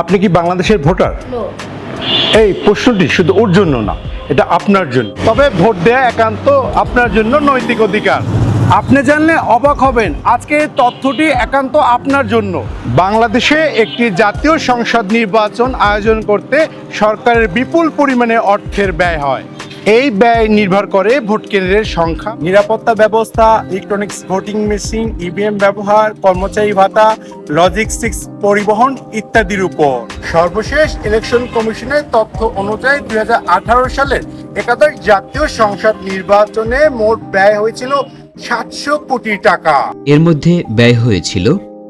আপনি কি বাংলাদেশের ভোটার? এই প্রশ্নটি শুধু ওর জন্য না এটা আপনার জন্য। তবে ভোট দেয়া একান্ত আপনার জন্য নৈতিক অধিকার। আপনি জানলে অবাক হবেন আজকে এই তথ্যটি একান্ত আপনার জন্য। বাংলাদেশে একটি জাতীয় সংসদ নির্বাচন আয়োজন করতে সরকারের বিপুল পরিমাণে অর্থের ব্যয় হয়। এই ব্যয় নির্ভর করে ভোট কেন্দ্রের সংখ্যা। নিরাপত্তা ব্যবস্থা ইলেকট্রনিক্স ভোটিং মেশিন ইভিএম ব্যবহার কর্মচারী ভাতা লজিস্টিক্স পরিবহন ইত্যাদির উপর। সর্বশেষ ইলেকশন কমিশনের তথ্য অনুযায়ী দুই সালের একাদশ জাতীয় সংসদ নির্বাচনে মোট ব্যয় হয়েছিল সাতশো কোটি টাকা। এর মধ্যে ব্যয় হয়েছিল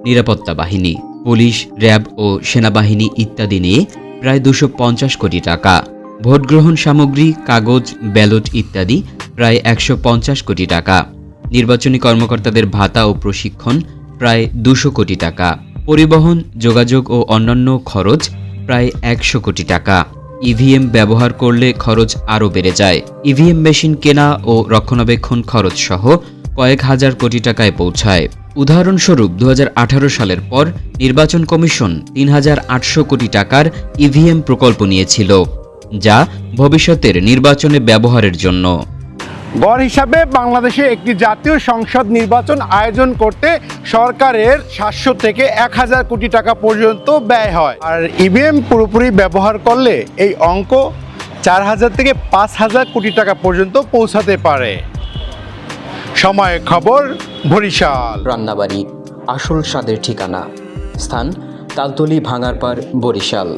নিরাপত্তা বাহিনী পুলিশ র্যাব ও সেনাবাহিনী ইত্যাদি নিয়ে প্রায় দুশো পঞ্চাশ কোটি টাকা। ভোটগ্রহণ সামগ্রী, কাগজ, ব্যালট ইত্যাদি প্রায় একশো পঞ্চাশ কোটি টাকা। নির্বাচনী কর্মকর্তাদের ভাতা ও প্রশিক্ষণ প্রায় দুশো কোটি টাকা। পরিবহন, যোগাযোগ ও অন্যান্য খরচ প্রায় একশো কোটি টাকা। ইভিএম ব্যবহার করলে খরচ আরও বেড়ে যায়। ইভিএম মেশিন কেনা ও রক্ষণাবেক্ষণ খরচ সহ কয়েক হাজার কোটি টাকায় পৌঁছায়। উদাহরণস্বরূপ দু হাজার আঠারো সালের পর নির্বাচন কমিশন তিন হাজার আটশো কোটি টাকার ইভিএম প্রকল্প নিয়েছিল। যা ভবিষ্যতের নির্বাচনে ব্যবহারের জন্য। গড় হিসাবে বাংলাদেশে একটি জাতীয় সংসদ নির্বাচন আয়োজন করতে সরকারের সাতশো থেকে এক হাজার কোটি টাকা পর্যন্ত ব্যয় হয়। আর ইভিএম পুরোপুরি ব্যবহার করলে এই অঙ্ক চার হাজার থেকে পাঁচ হাজার কোটি টাকা পর্যন্ত পৌঁছাতে পারে। সময় খবর বরিশাল। রান্নাবাড়ি আসল স্বাদের ঠিকানা। স্থান তালতলি ভাঙারপাড় বরিশাল।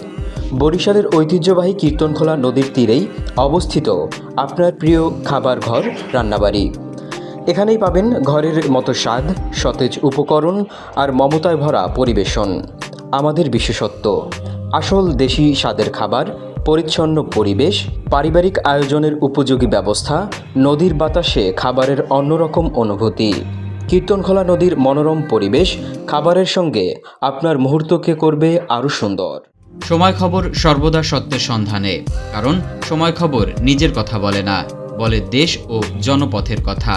বরিশালের ঐতিহ্যবাহী কীর্তনখোলা নদীর তীরেই অবস্থিত আপনার প্রিয় খাবার ঘর রান্নাবাড়ি। এখানেই পাবেন ঘরের মতো স্বাদ, সতেজ উপকরণ আর মমতায় ভরা পরিবেশন। আমাদের বিশেষত্ব, আসল দেশি স্বাদের খাবার, পরিচ্ছন্ন পরিবেশ, পারিবারিক আয়োজনের উপযোগী ব্যবস্থা, নদীর বাতাসে খাবারের অন্যরকম অনুভূতি। কীর্তনখোলা নদীর মনোরম পরিবেশ খাবারের সঙ্গে আপনার মুহূর্তকে করবে আরও সুন্দর। সময় খবর সর্বদা সত্যের সন্ধানে, কারণ সময় খবর নিজের কথা বলে না, বলে দেশ ও জনপথের কথা।